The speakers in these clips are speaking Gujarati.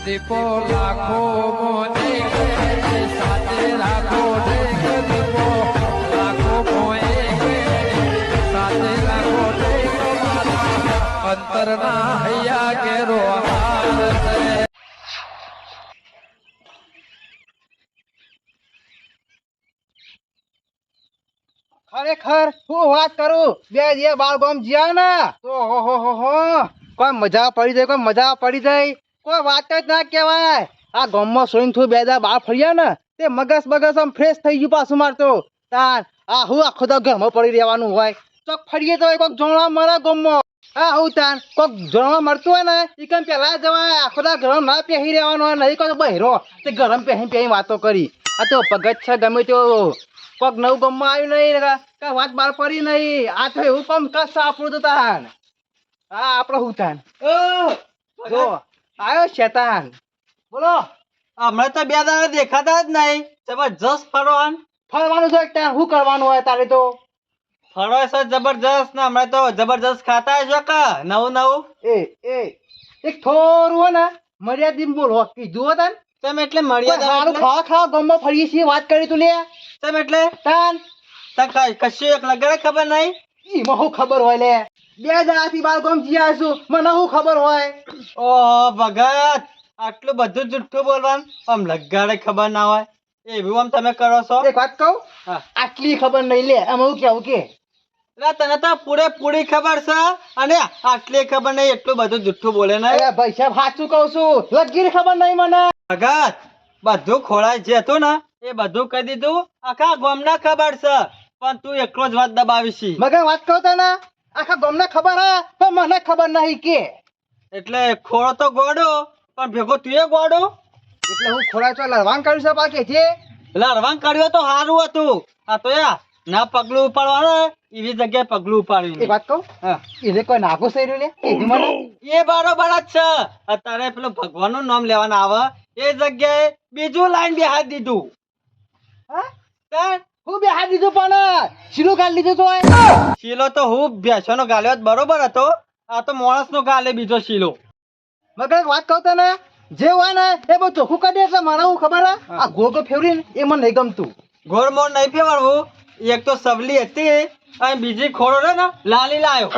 દીપો લાખો મોને કે સાથે રાખો ઢેક દીપો લાખો મોએ કે સાથે રાખો ઢેક મારા અંતરના હૈયા કેરો હાર છે ખરેખર હું વાત કરું બે જે બાળ ગોમ જ્યાં ને તો હો હો હો હો કોઈ મજા પડી જાય કોઈ મજા પડી જાય કોઈ વાત જ ના કહેવાય. આ ગામમાં સોઈન થયું બે દા બાળ ફર્યા ને તે મગજ મગજ આમ ફ્રેશ થઈ ગયું પાછું મારતો તાર આ હું આખો તો ગામમાં પડી રહેવાનું હોય. ચોક ફરીએ તો કોઈક જોણવા મળે ગામમાં. હા હું તાન કોઈક જોણવા મળતું હોય ને એ કેમ પેલા જવાય? આખો તો ગરમ ના પહેરી રહેવાનું હોય નહીં કોઈ બહેરો તે ગરમ પહેરી પહેરી વાતો કરી. આ તો પગજ છે ગમે તો કોક નવું ગમમાં આવ્યું નહીં કાંઈ વાત બાર પડી નહીં. આ તો એવું કમ કસ આપણું તો તાન હા આપણો હું તાન જો. આવ્યો શેતાન. બોલો હમણાં તો બે દાડા દેખાતા જ નહીં. જબરજસ્ત ફરવાન ફરવાનું છે ત્યાં શું કરવાનું હોય તારે તો? ફરો છે જબરજસ્ત ને હમણાં તો જબરજસ્ત ખાતા છો કે? નવું નવું? એ એ એક થોડું હોય ને મર્યાદિત બોલો. કીધું હો તાન? તમે એટલે મર્યાદા સારું ખાવા ખાવા ગમમાં ફરીએ છીએ વાત કરી તું લે. તમે એટલે? તાન. કશું એક લગાડે ખબર નહીં? ઈમાં શું ખબર હોય લે? બે દાડાથી બાર ગમ જીયા છું મને શું ખબર હોય? ઓ ભગત આટલું બધું જુઠ્ઠું બોલવાનું આમ લગાડે ખબર ના હોય. એવું આમ તમે કરો છો? એક વાત કહું? આટલી ખબર નહીં લે. આમ હું કેવું કે? તને તો પૂરેપૂરી ખબર છે? અને આટલી ખબર નહીં એટલું બધું જુઠ્ઠું બોલે નહીં. ભાઈ સાહેબ સાચું કહું છું. લગીર ખબર નહીં મને. ભગત બધું ખોળાય જે હતું ને એ બધું કહી દીધું. આખા ગામના ખબર છે. પણ તું એકલો જ વાત દબાવીશ. મગર વાત કહું તને? આખા ગામને ખબર હે? પણ મને ખબર નહીં કે. એટલે ખોળો તો ગોડો પણ ભેગો તું એ ગોડો? એટલે હું ખોળા છો લડવાન કાઢ્યું છે પાકે છે લડવાન કાઢ્યો તો સારું હતું. આ તો યા ના પગલું ઉપાડવાનું એવી જગ્યાએ પગલું ઉપાડ્યું. ઉપાડ્યું વાત કહું? હા. એને કોઈ નાગો સહી લે એ બરોબર જ છે. અત્યારે પેલું ભગવાનનું નામ લેવાનું આવે. એ જગ્યાએ બીજું લાઈન બિહાર દીધું. હા? હું બે હાથ દીધું પણ શીલો કાઢી લીધો તો શીલો તો હું ભેંસોનો ગાલ્યો બરોબર હતો. આ તો માણસનો ગાલે બીજો શીલો. મગર વાત કહું તને? જે હોય ને એ બધું ચોખ્ખું કરી એટલે મને હું ખબર આ ગોળ તો ફેવરી ને એ મને નહીં ગમતું. ગોળ મોળ નહીં ફેવરવું. એક તો સવલી હતી અને બીજી ખોડો રે ને લાલી લાયો.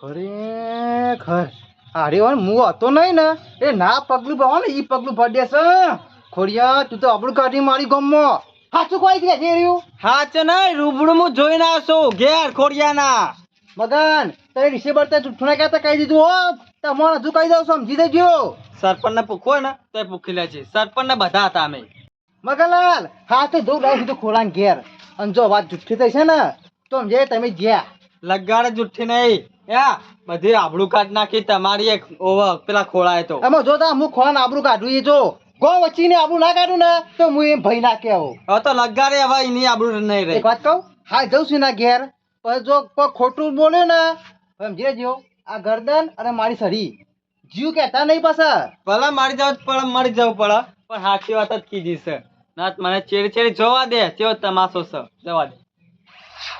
ખરેખર અરે વાન હું હતો નહીં ને એ ના પગલું ભાવ ને એ પગલું ભરી દેશે. ખોડિયા તું તો આપણું કાઢી મારી ગમમાં સાચું કોઈ કે જે રહ્યું? હાચ નહીં રૂબરૂ હું જોઈને આવશું ઘેર ખોડિયાના. મગન તારે ડિસેમ્બર તે જૂઠું કહેતા કહી દીધું હો. તમારે હજુ કહી દઉં સમજી દેજો સરપંચને પૂછવો ને તો પૂછી લે છે. સરપંચને બધા હતા અમે. મગનલાલ હા તો જો લાવી દીધું ખોરાન ઘેર. અને જો વાત જુઠ્ઠી થઈ છે ને તો સમજે તમે જ્યાં. લગાડે જુઠ્ઠી નહીં. યા બધી આબડું કાઢ નાખી તમારી એક ઓવર પેલા ખોળાય તો. એમાં જો તા હું ખોળા આબરું કાઢું એ જો. ગો વચ્ચી ને આબરું ના કાઢું ને તો હું એમ ભય ના કેવો હવે તો લગાડે હવે એની આબડું નહીં રહે. એક વાત કહું? હા જઉં છું ના ઘેર પણ જો કોઈ ખોટું બોલ્યું ને સમજી લેજો આ ગરદન અને મારી સરી. જીવ કહેતા નહીં પાછા. ભલા મારી જવું પણ પડે મરી જવું પડે. પણ સાચી વાત જ કીધી છે. ના મને ચેડી ચેડી જોવા દે કેવો તમાશો છે. જવા દે.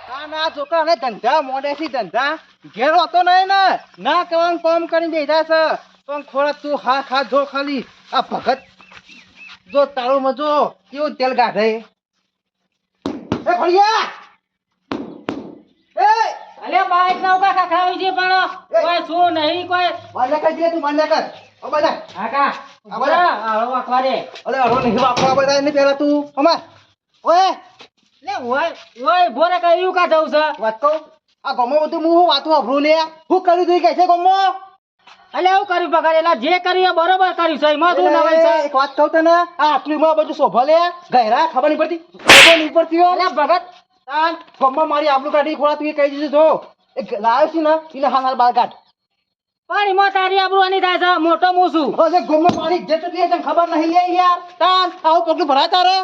ના ના છોકરા ને ધંધા મોડેથી ધંધા. ઘેર હતો નહીં ને. ના કહેવાનું કામ કરીને બેઠા છે. પણ ખોરાક તું હા ખા જો ખાલી. આ ભગત જો તાળો મજો કેવું તેલ કાઢે એ ફળિયા! એ! અલે બાઈક ના ઉકા ખાખાવી છે પણ. કોઈ શું નહીં કોઈ. બંધ કરી દે તું બંધ કર ઓ બધા કાકા આ બધા. આળો વાકવા દે. અલે અરે નહીં વાપવા બધા એને પેલા તું. અમાર ઓય! લે ઓય ઓય ભોરે કઈ એવું કા જવું છે? વાત કહું? આ ગમો બધું હું હું વાતું અભરું લે? હું કર્યું તું કે છે ગમો? અલે એવું કર્યું પગાર? એલા જે કર્યું એ બરોબર કર્યું છે. એમાં શું નવાઈ છે? એક વાત કહું તને આ આટલું માં બધું શોભા લે. ગહેરા ખબર નહીં પડતી. ખબર નહીં પડતી અલે ભગત. તાન ગમમાં મારી આબલું કાઢી ખોળા તું એ કહી દીધું જો. એ લાવ્યો છે ને એટલે હાલ બાર કાઢ પણ એમાં તારી આબરૂ આની થાય છે. મોટો હું છું. અરે ગમમાં મારી જે તો તને ખબર નહીં લે યાર. તાન આવું પગલું ભરાય તારે?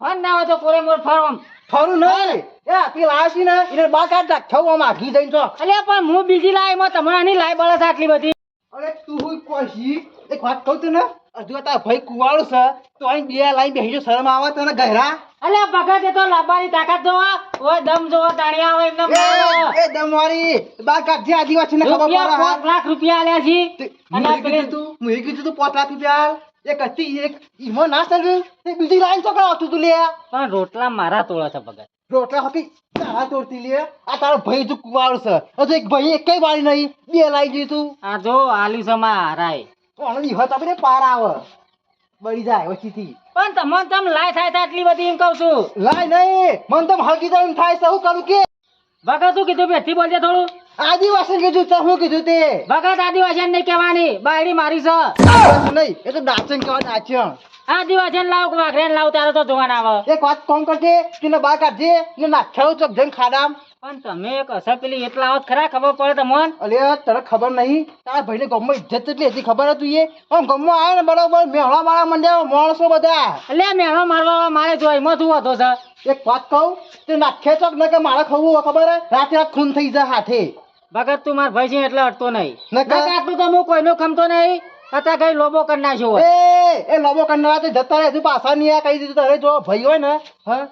ફન ના હોય તો કોરે મોર ફરવામ ફરું નહીં. એ તે લાવ્યો છે ને એટલે બાર કાઢ નાખ થવું આમ આઘી જઈને છો અલે પણ હું બીજી લાઈ એમાં તમારા નહીં લાઈ બળસ આટલી બધી. અરે તું હું કોશી એક વાત કહું તું ને હજુ તારા ભાઈ કુવાળો છે તો અહીં બે લાઈન બેસી જો શરમ આવે તને ગહેરા અલે ભગત એ તો લાંબાની તાકાત જોવા. ઓય દમ જોવા તાણિયા હોય એમને. એ એ દમવારી બાર આદિવાસી ને ખબર પડે રૂપિયા હા. પાંચ લાખ રૂપિયા આલ્યા છે. અને મુએ તું હું એ કીધું તું પાંચ લાખ રૂપિયા એક હતી એક ઈમો ના ચાલ્યું બીજી લાઈન ચોકડ આવતું તું લે પણ રોટલા મારા તોળા છે ભગત. રોટલા હતી તારા તોડતી લે. આ તારો ભાઈ જો કુવારો છે. હજુ એક ભાઈ એકેય વાળી નહીં. બે લાઈ જોઈ તું. આ જો આલ્યું છે માં હારાય કોણ હત આપણે પાર આવે. બળી જાય વચીથી પણ તમને તમ લાય થાય તા આટલી બધી એમ કહું છું. લાય નહીં. મન તમ હલકી જાય એમ થાય છે. હું કરું કે? ભગત શું કીધું? બેઠી બોલજે થોડું. આદિવાસી કીધું તો હું કીધું તે? ભગત આદિવાસી નહીં કહેવાની. બાયડી મારી છે. નહીં એ તો નાચન કહેવાય દીવા આદિવાસી લાવ વાઘરે લાવ તારે તો જોવાના આવે. એક વાત કોમ કરજે? કે બહાર કાઢજે ને નાખ્યાવું ચોક જઈને ખાડામ. પણ તમે એક અસર પેલી એટલા આવત ખરા ખબર પડે તમને અલે તને ખબર નહીં? તારા ભાઈને ગામમાં ઇજ્જત એટલી હતી ખબર હતી એ? આમ ગામમાં આવે ને બરોબર મેળા મારા મંડ્યા માણસો બધા. એટલે મેળો મારવા મારે જોઈ એમાં શું હતો છે? એક વાત કહું તે નાખે ચોક ને કે મારે ખવું ખબર હે? રાતે રાત ખૂન થઈ જાય હાથે. ભગત તું માર ભાઈ છે એટલે અટતો નહીં. આટલું તો હું કોઈનું ખમતો નહીં. અત્યારે કઈ લોબો કરી નાખ્યો હોય. એ લોબો કરનારા તો જતા રહે હજુ પાછા નહીં આ કહી દીધું તારે જો ભાઈ હોય ને, હા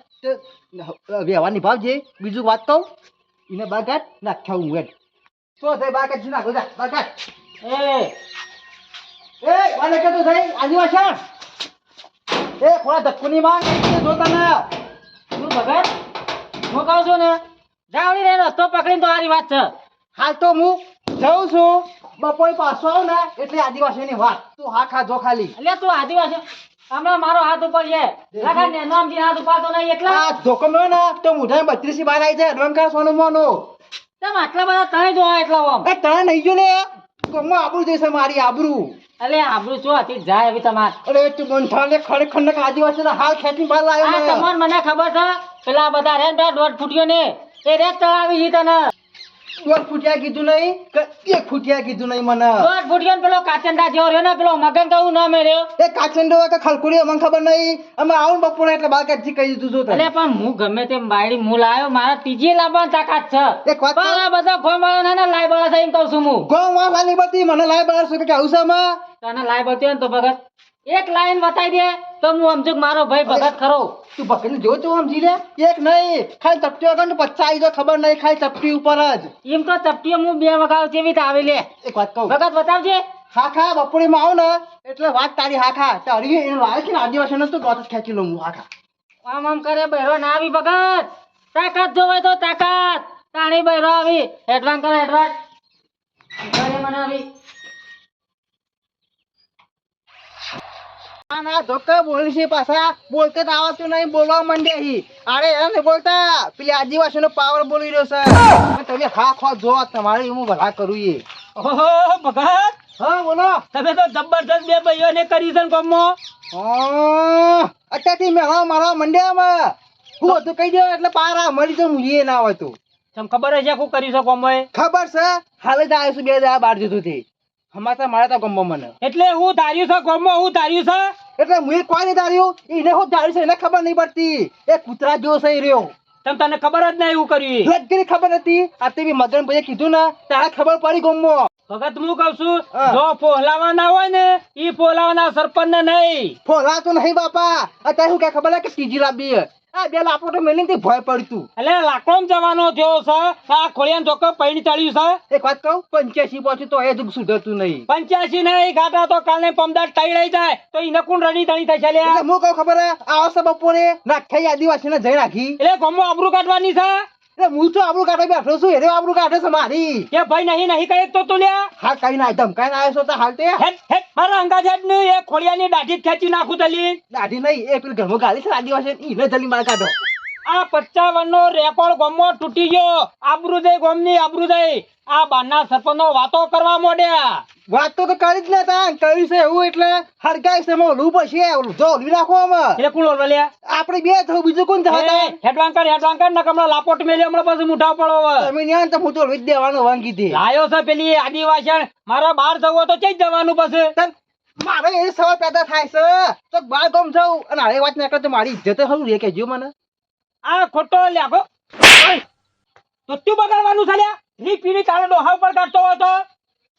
વ્યવહાર નિભાવજે. બીજું વાત કહું એને બાગાટ નાખ્યા હું એમ. તો થઈ બાગાટ જી નાખો? જા બાગાટ એ એ, વાલે કે તો થઈ આદિવાસી? એ, ખોળા ધક્કો ની માંગ જો તને. બગાટ હું કહું છું ને? જાવડી રે, રસ્તો પકડીને તો આરી વાત છે. હાલ તો હું જઉં છું. બપોરે પાછો આવું ને એટલે આદિવાસીની વાત. તું હા ખા ખાલી. એટલે તું આદિવાસી. હમણાં મારો હાથ ઉપર છે. લગા ને નામજી હાથ ઉપાડતો નહીં એટલા આ ધોકો મળ્યો ને તો મુઠાઈ બત્રીસી બાર આવી જાય અડવાંકા સોનું મોનું. તમે આટલા બધા તને જોવા એટલા આમ એ તને નહીં જો લે. કોમમાં આબરૂ જઈશે મારી આબરૂ. અલે આબરૂ શું હતી? જાય હવે તમાર. અરે તું બંધાને ખરેખર ને આદિવાસી હાલ ખેંચી બહાર લાવ્યો ને. તમને મને ખબર છે? પેલા બધા રેન્ટ ને દોઢ ફૂટ્યો ને. એ રેત ચડાવી છે તને દોઢ ફૂટિયા કીધું નહીં કે એક ફૂટિયા કીધું નહીં મને. દોઢ ફૂટિયા પેલો કાચંડા જેવો રહ્યો ને પેલો મગન કહું ન મેળ્યો એ કાચંડો કે ખલકુડી મને ખબર નહીં. અમે આવું ને બપોરે એટલે બાર કાઢી કહી દીધું છું. એટલે પણ હું ગમે તેમ બાયડી હું લાવ્યો મારા ત્રીજી લાવવાની તાકાત છે. એક વાત આ બધા ફોન વાળા ના લાઈ વાળા છે એમ કહું છું હું. ગૌ માં લાલી બધી મને લાય બારસો રૂપિયા આવું છે તને લાઈ બત્યો ને તો ભગત એક લાઈન બતાવી દે તો હું સમજુ મારો ભાઈ ભગત ખરો. તું ભગત જો તું સમજી લે. એક નહીં ખાલી ચપટી વગર ને પચ્ચા આવી ખબર નહીં ખાલી ચપટી ઉપર જ. એમ તો ચપટી હું બે વગાવ જેવી રીતે આવી લે. એક વાત કહું. ભગત બતાવજે. હાખા બપોરી માં આવું ને. એટલે વાત તારી હાખા તારી એને લાવે છે ને આદિવાસી ને તો ગોત જ ખેંચી લઉં હું હા આમ આમ કરે બહેરો ના આવી ભગત. તાકાત જોવે તો તાકાત. તાણી બહેરો આવી. એડવાન્સ કરે એડવાન્સ મને આવી. ના ના ધોકા બોલી છે પાછા. બોલતે તો આવતું નહીં બોલવા માંડે હી. અરે એમ નહીં બોલતા. પેલી આદિવાસી નો પાવર બોલી રહ્યો છે. તમે હા ખો જો તમારે હું ભલા કરું એ. ઓહો ભગત. હા બોલો. તમે તો જબરદસ્ત બે ભાઈઓને કરી છે ને. હા, અત્યારથી મેળા મારવા માંડ્યા હું હતું કહી દો એટલે પારા મળી હું એ ના હોય તું. તને ખબર છે શું કરી શકો અમે ખબર છે? હાલ જ આવ્યો છું બે દાડા બાર જતું થી હમાતા મારે તો ગમો મને. એટલે હું ધાર્યું છે ગમો હું ધાર્યું છે? એટલે હું કોઈ નહીં ધાર્યું? એને હું ધાર્યું છે એને ખબર નહીં પડતી. એ કૂતરા જેવો છે રહ્યો. તમ તને ખબર જ નહીં એવું કર્યું. એ. ખબર હતી. આ તે મગન ભાઈએ કીધું ને તારે ખબર પડી ગમો. ભગત હું કઉ છું જો પોહલાવાના હોય ને ઈ પોહલાવાના સરપંચ ને નહીં. ફોલા તો નહીં બાપા. અત્યારે હું કઈ ખબર કે ત્રીજી લાંબી આ બે લાપો તો મેલીને તે ભય પડતું એટલે લાકડો જવાનો થયો છે આ ખોડિયાન ધોકો પૈણી ચડ્યું છે? એક વાત કહું પંચ્યાસી પહોંચ્યું તો એ જ સુધરતું નહીં. પંચ્યાસી નહીં ગાટા તો કાલે પમદાર ટાઈ રહી જાય તો ઈને કોણ રડી ધણી થશે? એટલે હું કહું ખબર આ આવશે બપોરે નાખ્યા આદિવાસી ને જઈ નાખી. એટલે ગમો આબરૂ કાઢવાની છે? હું તો આબરૂ કાઢવા બેઠો છું એને આબરૂ કાઢે છે મારી. કે ભાઈ નહીં નહીં કઈ તો તું લ્યા હા કઈ ના ધમકાઈ ના આવ્યો તો હાલ તે. હેટ હેટ મારા અંગાજાત ને એ ખોડિયાની દાઢી ખેંચી નાખું તલી દાઢી નહીં એ પેલી ઘરમાં ગાલી છે આદિવાસી ઈને જલી માર કાઢો આ પચાવન નો રેકોર્ડ ગમો તૂટી ગયો. આબરૂ દે ગોમની આબરૂ દે આ બારના સરપંચો વાતો કરવા મોડ્યા. વાત તો કરી જ નતા કહ્યું છે એવું એટલે હરગાઈ છે મોલું પછી જો ઓલવી નાખો અમે એટલે કોણ લ્યા આપણે બે થયું બીજું કોણ થતા હેડવાંકર હેડવાન કર નકમ લાપોટ મેલ્યો હમણાં પછી મુઠા પડો તમે ન્યાન તો હું તો ઓલવી દેવાનું વાંગી દે લાયો છે પેલી આદિવાસી મારા બાર જવું તો ચઈ જવાનું પછી? મારે એ સવાલ પેદા થાય છે. તો બાર ગમ જાઉં અને હારે વાત ના કરે તો મારી ઇજ્જત હરું રે કહેજો મને. આ ખોટો લ્યાખો તો તું બગાડવાનું છે લ્યા? રી પીરી તારે ડોહા ઉપર કાઢતો હોય તો?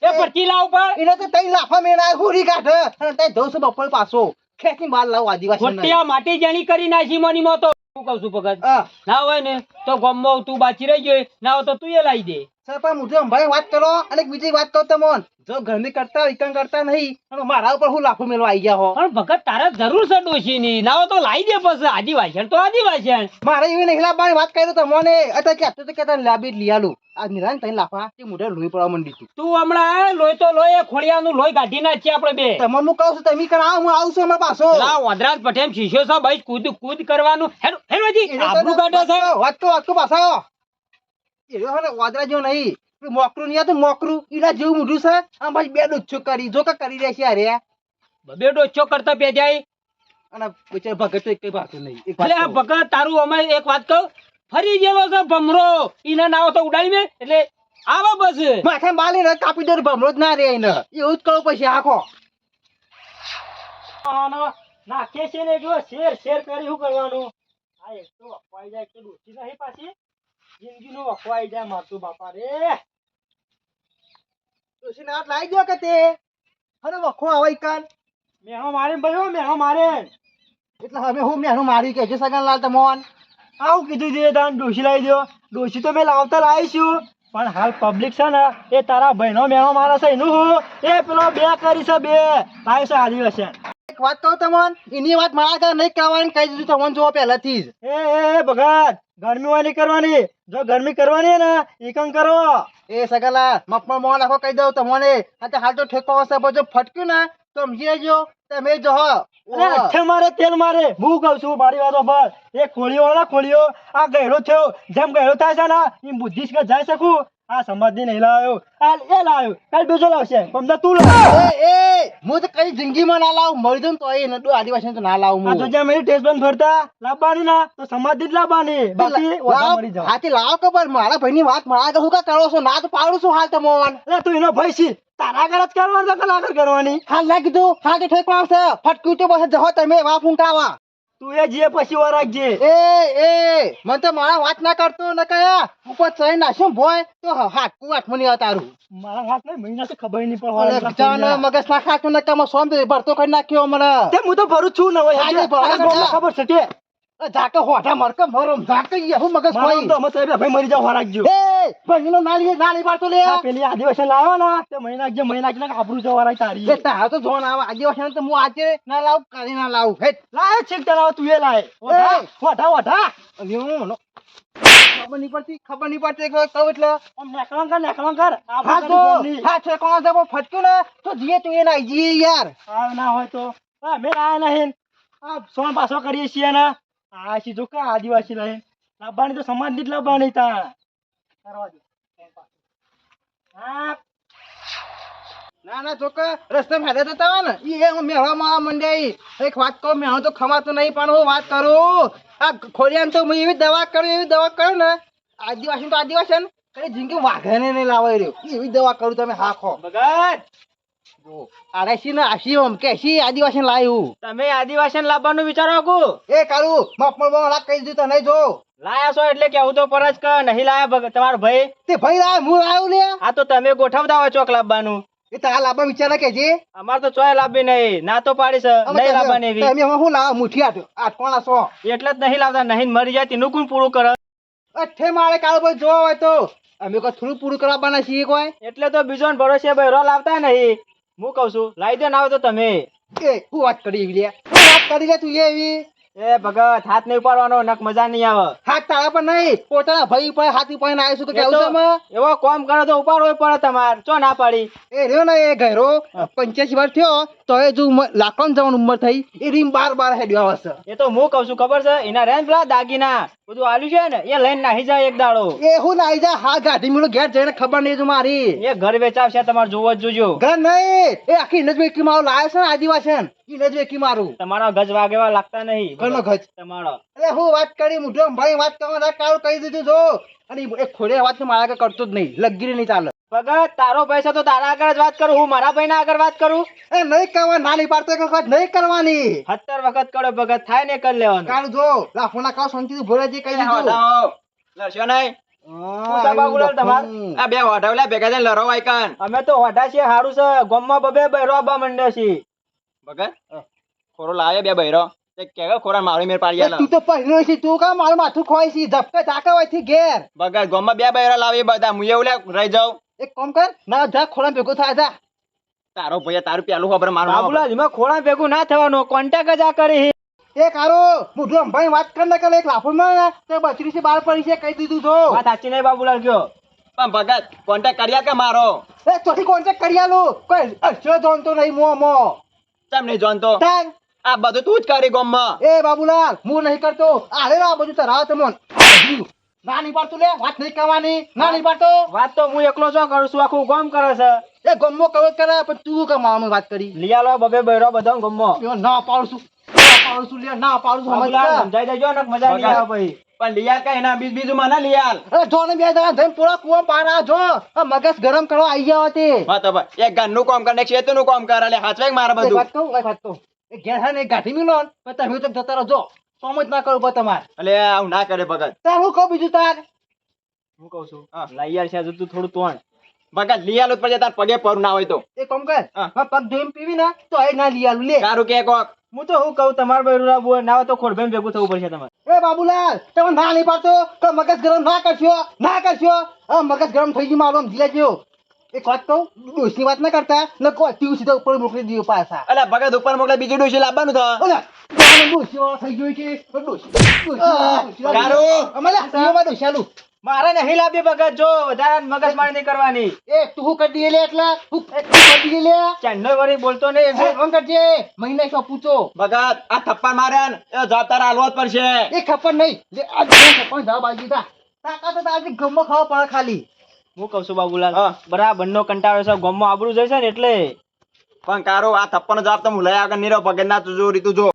એ પરચીલા ઉપર? એને તો તઈ લાફા મેળા હુરી કાઢે. અને તઈ ધોસ બપોર પાછો. ખેતી માલ લાવ આદિવાસી ખોટી માટી જાણી કરી નાખી મની મો તો. હું કહું છું ભગત ના હોય ને તો ગમો તું બાચી રહી ગયો ના હોય તો તું એ લાવી દે. સરપા મુઠે ભાઈ વાત કરો અને બીજી વાત તો તમને. જો ઘરની કરતા હોય, કરતા નહીં. અને મારા ઉપર હું લાફો મેળવા આવી ગયા હો. પણ ભગત તારે જરૂર છે ડોશી ની ના તો લાવી દે પછી. આદિવાસી તો આદિવાસી મારે એવી નહીં લાવવાની વાત કરી તો તમને અત્યારે કહેતો તો કે તને લાબી લીયાલું આ નિરાન તઈ લાફા તે મોઢે લોહી પડવા માંડી તું તું હમણાં લોહી તો લોહી ખોડિયાનું લોહી કાઢી નાખીએ આપણે બે. તમને હું કહું છું તમે કરા હું આવું છું અમારા પાછો. લા વનરાજ પટેલ શીશો છે ભાઈ કૂદ કૂદ કરવાનું. હેલો હેલોજી આબરૂ કાઢો છો વાત તો વાત તો પાછો. એ રહ્યો વાદરા જો નહીં. મોકરું નહીં હતું મોકરું. એના જેવું મોઢું છે. આમ પછી બે ડોચ્છો કરી જો કે કરી રહ્યા છે અરે બે ડોચો કરતા બે જાય અને બિચારો ભગત તો એક ભાગતું નહીં એટલે આ ભગત તારું અમે એક વાત કહું ફરી જેવો છે ભમરો. એના નાવો તો ઉડાડી મેં એટલે આવા બસ. માથે બાલી ને કાપી દે ભમરો જ ના રે એને. એવું જ કહું પછી આખો. નાખે છે ને જો શેર શેર કરી શું કરવાનું? આ એક તો અપાઈ જાય કે ડૂચી નહીં પાછી. જિંદગીનું અખવાઈ જાય મારતો બાપા રે. તુલસીનાથ લાવી દો કે તે? અરે વખો આવે કાન મેહો મારે ભાઈ મેહો મારે એટલે હવે હું મેહો મારી કે છે સગનલાલ તમોન? આવું કીધું છે તાન ડોસી લાવી દો ડોસી તો મેં લાવતા લાવીશું પણ હાલ પબ્લિક છે ને એ તારા બહેનો મેહો મારા છે એનું હું. એ પેલો બે કરી છે બે. લાવી છે આદિવાસી. એક વાત કહું તમોન? એની વાત મારા ઘર નહીં કહેવાની કહી દીધું તમને જોવો પહેલાથી જ. એ એ ભગત ગરમી વાળી કરવાની. જો ગરમી કરવાની ને એકમ કરો. એ સગલા મફમાં મોં નાખો કહી દઉં તમને. આ તો હાલ તો ઠેકો હશે બધો ફટક્યું ને તો સમજી લેજો તમે જો હો. અઠ્ઠે મારે તેલ મારે. હું કહું છું મારી વાતો પર. એ ખોલીઓ વાળા ખોલીઓ આ ગયડો થયો. જેમ ગયડો થાય છે ને એમ બુદ્ધિ જ જઈ શકું. આ સમાજ નહીં લાવ્યો. આ એ લાવ્યો. કાલ બીજો લાવશે. પમદા તું લાવ. એ એ હું તો કઈ જિંદગીમાં ના લાવ. જાઉં તો એ નડું આદિવાસી તો ના લાવું હું. મેરી ટેસ્ટ બંધ ફરતા લાવવાની ના તો સમાધિ જ લાવવાની. બાકી ઓછા મરી જાવ હાથી લાવો ખબર મારા ભાઈની વાત મારા કે હું કા કરો છો? ના તો પાડું છું હાલ તમોન. તું એનો ભાઈ છે. તારા જ કરવાનું હાલ ના કીધું હાલ ઠેકવા આવશે. ફટક્યું તો બસ જહો તમે વા ફૂંકાવા. તું એ જે પછી વાર રાખજે. એ એ મને તો મારા વાત ના કરતો ન કયા ઉપર ચાઈ ના શું ભોય તો હાટકું હાથમાં નહીં તારું મારા હાથ ને મહિના ખબર નહીં પડવા જાનો મગજ ના ખાતું ને કમો સોમ ભરતો કરી નાખ્યો મને. તે હું તો ભરું છું ને હોય. ખબર છે તે. ઝાકે હોઠા મરકે મરો ઝાકે ઈ મગજ મારા તો અમે તો ભાઈ મરી જાવ રાખજો એ ભાઈનો નાલી નાલી પાડતો લે. પેલી આદિવાસી લાવ્યો ને તે મહિના જે મહિના કે આબરૂ જવા તારી. એ તાર તો જોન આવે. આદિવાસી તો હું આજે ના લાવું કાલે ના લાવું. હેટ લાય છેક તને તું એ લાય. ઓઢા ઓઢા ઓઢા. હું ખબર નહીં પડતી ખબર નહીં પડતી કહું એટલે. આમ કર નેકળણ કર. હા તો. હા છે કોણ છે ફટક્યું ને. તો જીએ તું એ ના જીએ યાર. ના હોય તો. મેં આયા નહીં. આ સોન પાછો કરીએ છીએ ને. આ જો કા આદિવાસી લઈ લાવવાની તો સમાજ જ લાવવાની તા. કરવા દે. હા. ના ના ચોક્કસ રસ્તે મેળે થતા હોય ને ઈ હું મેળવા મારા મંડ્યા એક વાત કહું મેળો તો ખમાતો નહીં પણ હું વાત કરું. આ ખોડિયાને તો હું એવી દવા કરું એવી દવા કરું ને આદિવાસી તો આદિવાસી ને કઈ જિંદગી વાઘાને નહીં લાવાઈ રહ્યો. એવી દવા કરું તમે હા ખો ભગત આડાશી ને આશી ઓમ કે? આશી આદિવાસી લાવ્યું તમે આદિવાસી લાવવાનું વિચારો કુ એ કાળું મફમલ બમ લાગ કહી દીધું તને જો. લાયા છો એટલે કેવું તો પર જ કે નહીં લાયા તમારો ભાઈ? તે ભાઈ લાવ હું લાવ્યું લે આ તો તમે ગોઠવતા હોય ચોક લાવવાનું. એ તારા લાંબા વિચાર કે જે અમાર તો ચોય લાવવી નહીં ના તો પાડી છે નહીં લાવવાની એવી. તમે હું લાવ? મુઠી આટ આઠ કોણા એટલે જ નહીં લાવતા નહીં મરી જાય તેનું કોણ પૂરું કરે? અઠે મારે કાળો ભાઈ જોવા હોય તો. અમે કોઈ થોડું પૂરું કરવાના છીએ કોઈ? એટલે તો બીજો ભરોસે ભાઈ રો લાવતા નહીં. હું કઉ છું લાવી દો ના આવે તો તમે. એ, હું વાત કરી એવી લે વાત કરી લે તું એવી. એ ભગત હાથ નહીં ઉપાડવાનો નક મજા નહીં આવે. હાથ તારા પર નહીં. પોતાના ભાઈ ઉપર હાથ ઉપાડીને આવ્યો છું તો કેવું છે એવો કોમ કરો તો ઉપાડવો પડે તમારે. ચો ના પાડી? એ રહ્યો ને એ ઘેરો. પંચ્યાસી વાર થયો તો એ જો લાકડો જવાની ઉંમર થઈ. એ રીમ બાર બાર હેડ્યો આવશે એ તો હું કઉ છું ખબર છે? એના રેન પેલા દાગીના. બધું આલ્યું છે ને એ લઈને નાહી જાય એક દાડો. એ હું નાહી જાય હા ગાડી મેળો ઘેર જઈને ખબર નહીં તું મારી. એ ઘર વેચાવશે તમારે જોવો જ જોજો. ઘર નહીં એ આખી વેકી મારો લાવ્યો છે ને આદિવાસી ઇનજ વેકી મારું. તમારા ગજ વાગેવા લાગતા નહીં. કોનો ગજ. તમારો. અરે હું વાત કરી મુઢો ભાઈ વાત કરવા કાળ કહી દીધું જો. અને એ ખોડે વાત મારા આગળ કરતો જ નહીં. લગીરી નહીં ચાલે. ભગત તારો પૈસા તો તારા આગળ જ વાત કરું હું મારા ભાઈ આગળ વાત કરું? એ નહીં કરવા નાની પાડતો એક વખત નહીં કરવાની. સત્તર વખત કરો ભગત થાય ને કરી લેવાનું. કાળ જો લાફોના કાળ શાંતિથી જે કહી દીધું. લડશો નહીં. બે વાઢવલા ભેગા લડો વાય અમે તો હોઢા છીએ હારું છે. ગોમમાં બબે બૈરો આવવા મંડ્યા છીએ. ભગત ખોરો લાવે બે બૈરો. તે ખોરા મારી મેર પાડી તું તો પહેર્યો છે તું કાં મારું માથું ખોય છે? ઝપકે ઝાકા હોય છે ઘેર. બગડ ગામમાં બે બૈરા લાવી બધા. હું એવું રહી જાઉં. એક કામ કર ના જા ખોળા ભેગો થાય જા. તારો ભૈયા તારું પેલું ખબર મારું ના ભેગું થવાનું. કોન્ટેક્ટ જ આ કરી એ કારો મોઢું અંભાઈ વાત કર ને કે એક લાફો માં તે બચરી છે બાર પડી છે કહી દીધું તો વાત સાચી નહીં બાબુલાલ કયો? પણ ભગત કોન્ટેક્ટ કર્યા કે મારો? એ તોથી કોન્ટેક્ટ કરી આલું કોઈ નહીં મો મો. ચમ નહીં જાણતો? આ બધું તું જ કરી ગામમાં. એ બાબુલાલ હું નહીં કરતો. આરે આ બધું તારા તમોન ના નહીં પાડતું લે વાત નહીં કરવાની. નાની પાડતો વાત તો હું એકલો છો કરું? છું આખું ગોમ કરે છે? એ ગમો કવર કરે પણ તું કે મામા વાત કરી? લિયાલો બબે બૈરો બધો ગમો ના પાડું છું. ના પાડું છું લે ના પાડું છું કર. સમજાઈ દેજો ને મજા નહીં આવે ભાઈ પણ લિયાલ કઈ એના બીજ બીજું લિયાલ અરે જો ને બે જણા જઈને પૂરા કુવા પારા જો. મગજ ગરમ કરવા આવી ગયા તે હા તો ભાઈ એક ઘરનું કામ કરે એક ખેતરનું કામ કરે મારે બધું? વાત કહું એક વાત કહું. એ ઘેર હે ને મિલો ને તમે તો જતા રહો સમજ ના કરું પણ તમારે. એટલે આવું ના કરે ભગત. તાર હું કહું બીજું તાર? હું કહું છું? હા. લાઈયાર છે તું થોડું તોણ ભગત લિયાલ જ તાર પગે પર ના હોય તો. એ કામ કર. પગ ધોઈને પીવી ને તો એ ના લઈ લે. સારું કે કોક. હું તો હું કહું તમારે બૈરું રાબુ હોય, ના તો ખોડભાઈ ભેગું થવું પડશે તમારે. એ બાબુલાલ તમે ના નહીં પાડતો? તો મગજ ગરમ ના કરશો? ના કરશો? હા મગજ ગરમ થઈ ગયું મારું સમજી ગયો. એક વાત કહું ડોસની વાત ના કરતા? ને કોઈ ટીવ સીધા ઉપર મોકલી દીધો પાછા. એટલે ભગત ઉપર મોકલે બીજી ડોસી લાવવાનું તો. ડોસી થઈ ગયો છે. ડોસી- ડોસી- ડોસી- કારું. અમારે ડોસી ડોસિયાલું. મારે નહીં લાવવી ભગત જો વધારે મગજ મારી નહીં કરવાની. એ તું શું કરી દઈએ લે એટલે તું કરી દઈએ લે? ચાંદનો વળી બોલતો નહીં. એ ફોન કરજે? મહિને શું પૂછો. ભગત આ થપ્પડ માર્યા ને એ જવાબ તારે જ પડશે. એ ખબર નહીં. લે આ થપ્પડ જવાબ આવી દીધા. તાકાત તો આજે ગમો ખાવા પડે ખાલી. હું કહું છું બાબુલાલ બરાબર નો કંટાળો છે ગમો આબરું જશે ને એટલે. પણ કારો આ થપ્પડનો જવાબ તો હું લઈ આગળ નહીં રહ્યો ભગત ના તું જો રીતું જો.